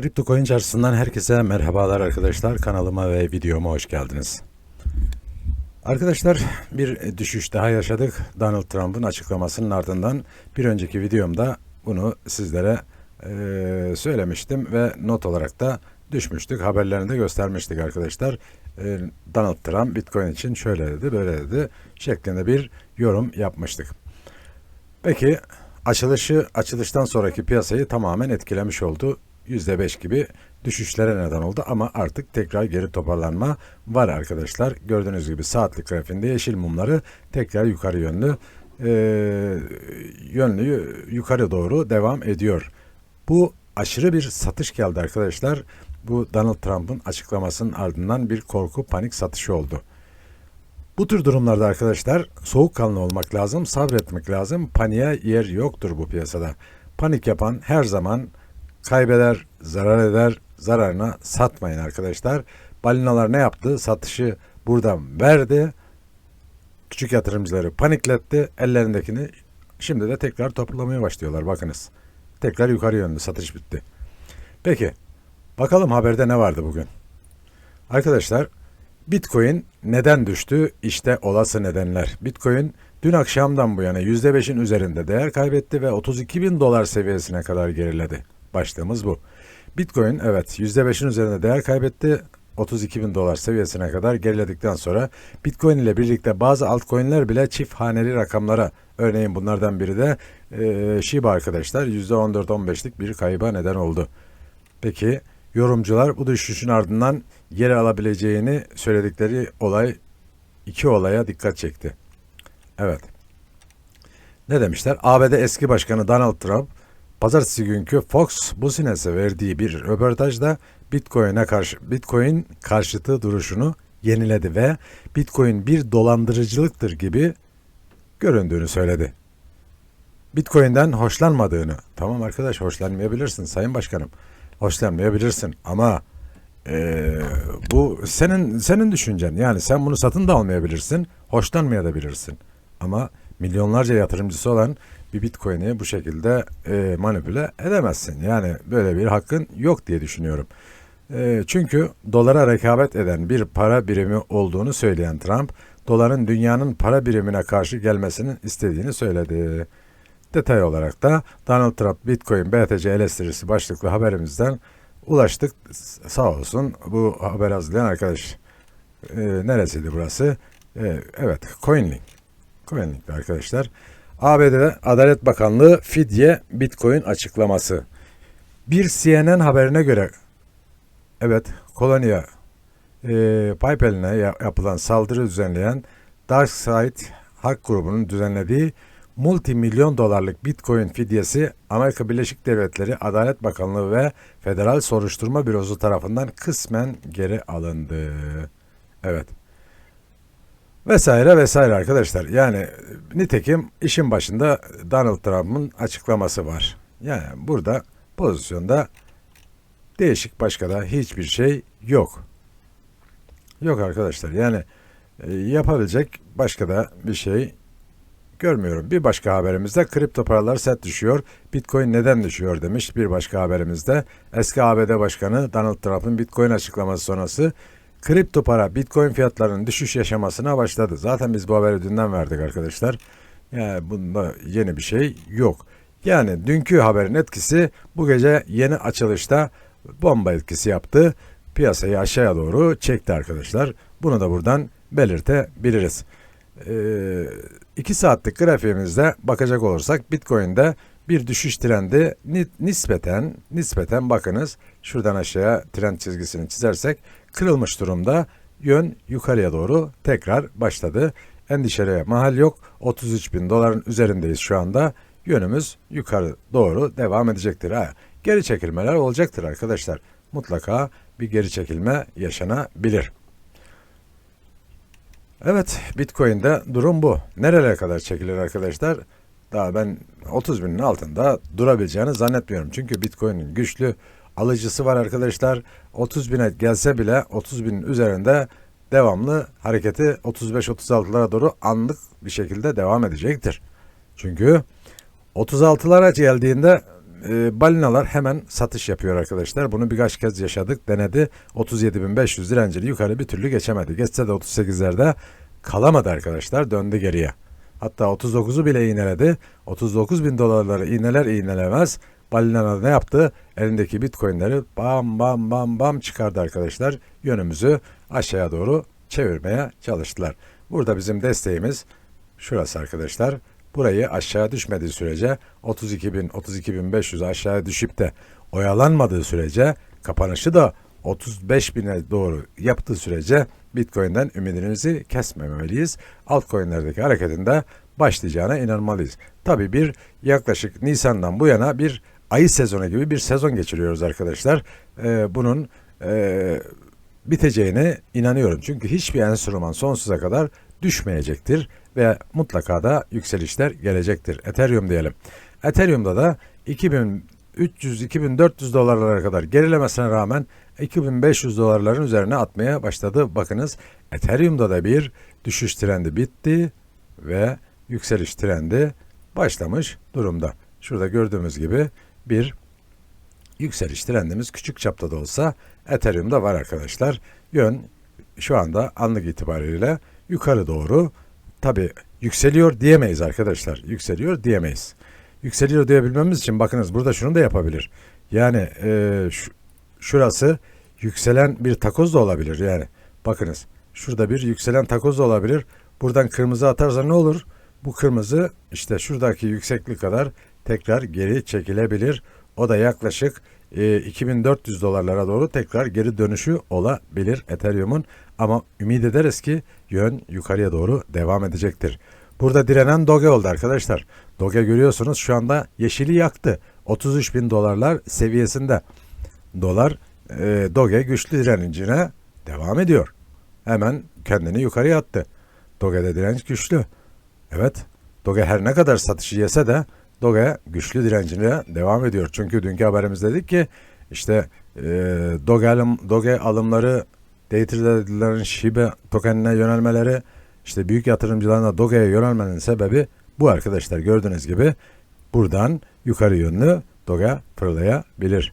Kripto Coin çarşısından herkese merhabalar arkadaşlar. Kanalıma ve videoma hoş geldiniz. Arkadaşlar bir düşüş daha yaşadık. Donald Trump'ın açıklamasının ardından bir önceki videomda bunu sizlere eee, söylemiştim ve not olarak da düşmüştük. Haberlerini de göstermiştik arkadaşlar. Eee, Donald Trump Bitcoin için şöyle dedi böyle dedi şeklinde bir yorum yapmıştık. Peki açılışı açılıştan sonraki piyasayı tamamen etkilemiş oldu. %5 gibi düşüşlere neden oldu ama artık tekrar geri toparlanma var arkadaşlar. Gördüğünüz gibi saatlik grafiğinde yeşil mumları tekrar yukarı yönlü e, yönlü yukarı doğru devam ediyor. Bu aşırı bir satış geldi arkadaşlar. Bu Donald Trump'ın açıklamasının ardından bir korku panik satışı oldu. Bu tür durumlarda arkadaşlar soğukkanlı olmak lazım, sabretmek lazım. Paniğe yer yoktur bu piyasada. Panik yapan her zaman kaybeder, zarar eder. Zararına satmayın arkadaşlar. Balinalar ne yaptı? Satışı buradan verdi. Küçük yatırımcıları panikletti. Ellerindekini şimdi de tekrar toplamaya başlıyorlar. Bakınız. Tekrar yukarı yönlü satış bitti. Peki. Bakalım haberde ne vardı bugün? Arkadaşlar Bitcoin neden düştü? İşte olası nedenler. Bitcoin dün akşamdan bu yana %5'in üzerinde değer kaybetti ve 32 bin dolar seviyesine kadar geriledi. Başlığımız bu. Bitcoin evet %5'in üzerinde değer kaybetti. 32 bin dolar seviyesine kadar geriledikten sonra Bitcoin ile birlikte bazı altcoin'ler bile çift haneli rakamlara örneğin bunlardan biri de e, Shiba arkadaşlar %14-15'lik bir kayba neden oldu. Peki yorumcular bu düşüşün ardından geri alabileceğini söyledikleri olay iki olaya dikkat çekti. Evet. Ne demişler? ABD eski başkanı Donald Trump pazartesi günkü Fox Business'e verdiği bir röportajda Bitcoin'e karşı Bitcoin karşıtı duruşunu yeniledi ve Bitcoin bir dolandırıcılıktır gibi göründüğünü söyledi. Bitcoin'den hoşlanmadığını. Tamam arkadaş hoşlanmayabilirsin sayın başkanım. Hoşlanmayabilirsin ama eee, bu senin senin düşüncen. Yani sen bunu satın da almayabilirsin, hoşlanmayabilirsin. Ama milyonlarca yatırımcısı olan bir Bitcoin'i bu şekilde eee, manipüle edemezsin. Yani böyle bir hakkın yok diye düşünüyorum. Eee, çünkü dolara rekabet eden bir para birimi olduğunu söyleyen Trump, doların dünyanın para birimine karşı gelmesinin istediğini söyledi. Detay olarak da Donald Trump Bitcoin BTC eleştirisi başlıklı haberimizden ulaştık. Sağ olsun bu haber hazırlayan arkadaş. Ee, neresiydi burası? Ee, evet CoinLink. CoinLink'te arkadaşlar. ABD'de Adalet Bakanlığı fidye Bitcoin açıklaması. Bir CNN haberine göre evet kolonya e, PayPal'ine ya- yapılan saldırı düzenleyen DarkSide Hack grubunun düzenlediği multimilyon dolarlık Bitcoin fidyesi Amerika Birleşik Devletleri Adalet Bakanlığı ve Federal Soruşturma Bürosu tarafından kısmen geri alındı. Evet. Vesaire vesaire arkadaşlar. Yani nitekim işin başında Donald Trump'ın açıklaması var. Yani burada pozisyonda değişik başka da hiçbir şey yok. Yok arkadaşlar. Yani e, yapabilecek başka da bir şey görmüyorum. Bir başka haberimizde kripto paralar set düşüyor. Bitcoin neden düşüyor demiş bir başka haberimizde. Eski ABD Başkanı Donald Trump'ın Bitcoin açıklaması sonrası kripto para Bitcoin fiyatlarının düşüş yaşamasına başladı. Zaten biz bu haberi dünden verdik arkadaşlar. Yani bunda yeni bir şey yok. Yani dünkü haberin etkisi bu gece yeni açılışta bomba etkisi yaptı. Piyasayı aşağıya doğru çekti arkadaşlar. Bunu da buradan belirtebiliriz. 2 saatlik grafiğimizde bakacak olursak Bitcoin'de bir düşüş trendi ni- nispeten nispeten bakınız şuradan aşağıya trend çizgisini çizersek kırılmış durumda yön yukarıya doğru tekrar başladı. Endişelere mahal yok. 33 bin doların üzerindeyiz şu anda. Yönümüz yukarı doğru devam edecektir. Ha, geri çekilmeler olacaktır arkadaşlar. Mutlaka bir geri çekilme yaşanabilir. Evet, Bitcoin'de durum bu. Nerelere kadar çekilir arkadaşlar? Daha ben 30 binin altında durabileceğini zannetmiyorum. Çünkü Bitcoin'in güçlü alıcısı var arkadaşlar. 30 bine gelse bile 30 binin üzerinde devamlı hareketi 35-36'lara doğru anlık bir şekilde devam edecektir. Çünkü 36'lara geldiğinde e, balinalar hemen satış yapıyor arkadaşlar. Bunu birkaç kez yaşadık. Denedi. 37.500 direncini yukarı bir türlü geçemedi. Geçse de 38'lerde kalamadı arkadaşlar. Döndü geriye. Hatta 39'u bile iğneledi. 39 bin dolarları iğneler iğnelemez. Balinalar ne yaptı? Elindeki bitcoinleri bam bam bam bam çıkardı arkadaşlar. Yönümüzü aşağıya doğru çevirmeye çalıştılar. Burada bizim desteğimiz şurası arkadaşlar. Burayı aşağı düşmediği sürece 32.000 32.500 aşağıya düşüp de oyalanmadığı sürece kapanışı da 35.000'e doğru yaptığı sürece Bitcoin'den ümidimizi kesmemeliyiz. Altcoin'lerdeki hareketinde başlayacağına inanmalıyız. Tabi bir yaklaşık Nisan'dan bu yana bir ayı sezonu gibi bir sezon geçiriyoruz arkadaşlar. Ee, bunun e, biteceğine inanıyorum. Çünkü hiçbir enstrüman sonsuza kadar düşmeyecektir ve mutlaka da yükselişler gelecektir. Ethereum diyelim. Ethereum'da da 2300-2400 dolarlara kadar gerilemesine rağmen 2500 dolarların üzerine atmaya başladı. Bakınız Ethereum'da da bir düşüş trendi bitti ve yükseliş trendi başlamış durumda. Şurada gördüğümüz gibi bir yükseliş trendimiz küçük çapta da olsa Ethereum'da var arkadaşlar. Yön şu anda anlık itibariyle yukarı doğru tabi yükseliyor diyemeyiz arkadaşlar. Yükseliyor diyemeyiz. Yükseliyor diyebilmemiz için bakınız burada şunu da yapabilir. Yani e, şu, şurası yükselen bir takoz da olabilir yani. Bakınız şurada bir yükselen takoz da olabilir. Buradan kırmızı atarsa ne olur? Bu kırmızı işte şuradaki yükseklik kadar tekrar geri çekilebilir. O da yaklaşık e, 2400 dolarlara doğru tekrar geri dönüşü olabilir Ethereum'un. Ama ümit ederiz ki yön yukarıya doğru devam edecektir. Burada direnen Doge oldu arkadaşlar. Doge görüyorsunuz şu anda yeşili yaktı. 33 bin dolarlar seviyesinde. Dolar e, Doge güçlü direncine devam ediyor. Hemen kendini yukarıya attı. Doge'de direnç güçlü. Evet. Doge her ne kadar satışı yese de Doge güçlü direncine devam ediyor. Çünkü dünkü haberimizde dedik ki işte e, Doge, alım, Doge alımları day trader'ların Shiba tokenine yönelmeleri işte büyük yatırımcıların da Doge'ye yönelmenin sebebi bu arkadaşlar gördüğünüz gibi buradan yukarı yönlü Doge fırlayabilir.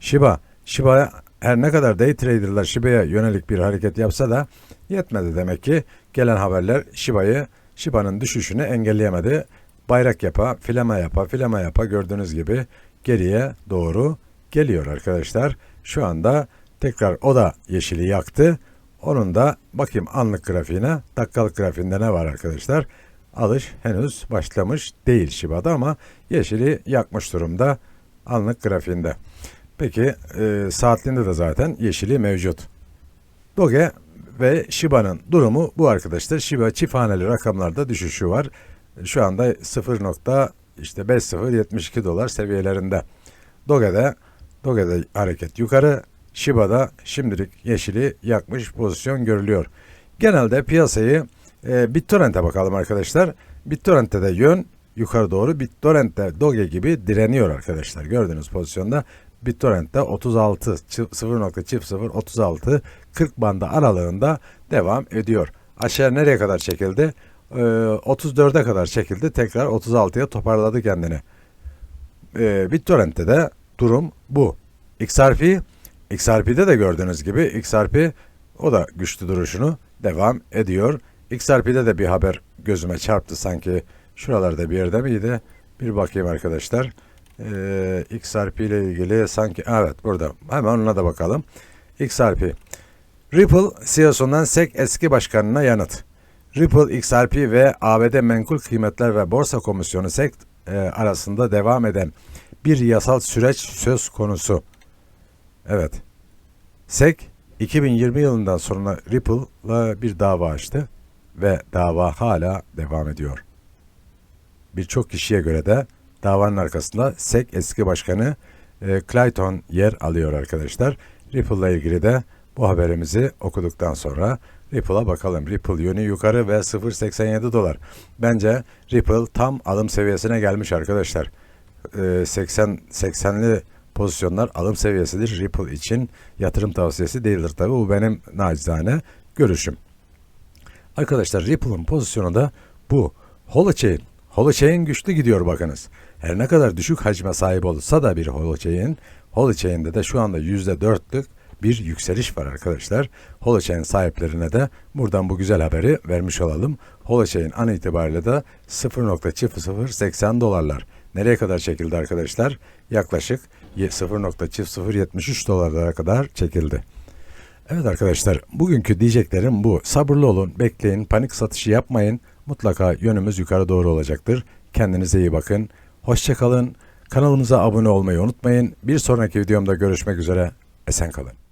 Shiba, Shiba her ne kadar day trader'lar Shiba'ya yönelik bir hareket yapsa da yetmedi demek ki gelen haberler Shiba'yı Shiba'nın düşüşünü engelleyemedi. Bayrak yapa, filama yapa, filama yapa gördüğünüz gibi geriye doğru geliyor arkadaşlar. Şu anda tekrar o da yeşili yaktı. Onun da bakayım anlık grafiğine, dakikalık grafiğinde ne var arkadaşlar? Alış henüz başlamış değil Shiba'da ama yeşili yakmış durumda anlık grafiğinde. Peki e, saatliğinde de zaten yeşili mevcut. Doge ve Shiba'nın durumu bu arkadaşlar. Shiba çift haneli rakamlarda düşüşü var. Şu anda 0. işte 5072 dolar seviyelerinde. Doge'de Doge'de hareket yukarı, Shiba'da şimdilik yeşili yakmış pozisyon görülüyor. Genelde piyasayı e, BitTorrent'e bakalım arkadaşlar. BitTorrent'te de yön yukarı doğru. BitTorrent'te Doge gibi direniyor arkadaşlar. Gördüğünüz pozisyonda BitTorrent'te 36 0.00 36 40 bandı aralığında devam ediyor. Aşağı nereye kadar çekildi? Ee, 34'e kadar çekildi. Tekrar 36'ya toparladı kendini. Ee, BitTorrent'te de durum bu. XRP XRP'de de gördüğünüz gibi XRP o da güçlü duruşunu devam ediyor. XRP'de de bir haber gözüme çarptı sanki şuralarda bir yerde miydi? Bir bakayım arkadaşlar. Ee, XRP ile ilgili sanki evet burada hemen ona da bakalım. XRP Ripple CEO'sundan SEC eski başkanına yanıt. Ripple, XRP ve ABD Menkul Kıymetler ve Borsa Komisyonu SEC e, arasında devam eden bir yasal süreç söz konusu. Evet. SEC 2020 yılından sonra Ripple'la bir dava açtı ve dava hala devam ediyor. Birçok kişiye göre de davanın arkasında SEC eski başkanı e, Clayton yer alıyor arkadaşlar. Ripple'la ilgili de bu haberimizi okuduktan sonra Ripple'a bakalım. Ripple yönü yukarı ve 0.87 dolar. Bence Ripple tam alım seviyesine gelmiş arkadaşlar. E, 80 80'li pozisyonlar alım seviyesidir. Ripple için yatırım tavsiyesi değildir tabi. Bu benim nacizane görüşüm. Arkadaşlar Ripple'ın pozisyonu da bu. Holochain. Holochain güçlü gidiyor bakınız. Her ne kadar düşük hacme sahip olsa da bir holochain, holochain'de de şu anda %4'lük bir yükseliş var arkadaşlar. Holochain sahiplerine de buradan bu güzel haberi vermiş olalım. Holochain an itibariyle de 0.0080 dolarlar. Nereye kadar çekildi arkadaşlar? Yaklaşık 0.0073 dolarlara kadar çekildi. Evet arkadaşlar, bugünkü diyeceklerim bu. Sabırlı olun, bekleyin, panik satışı yapmayın. Mutlaka yönümüz yukarı doğru olacaktır. Kendinize iyi bakın. Hoşçakalın. Kanalımıza abone olmayı unutmayın. Bir sonraki videomda görüşmek üzere. Esen kalın.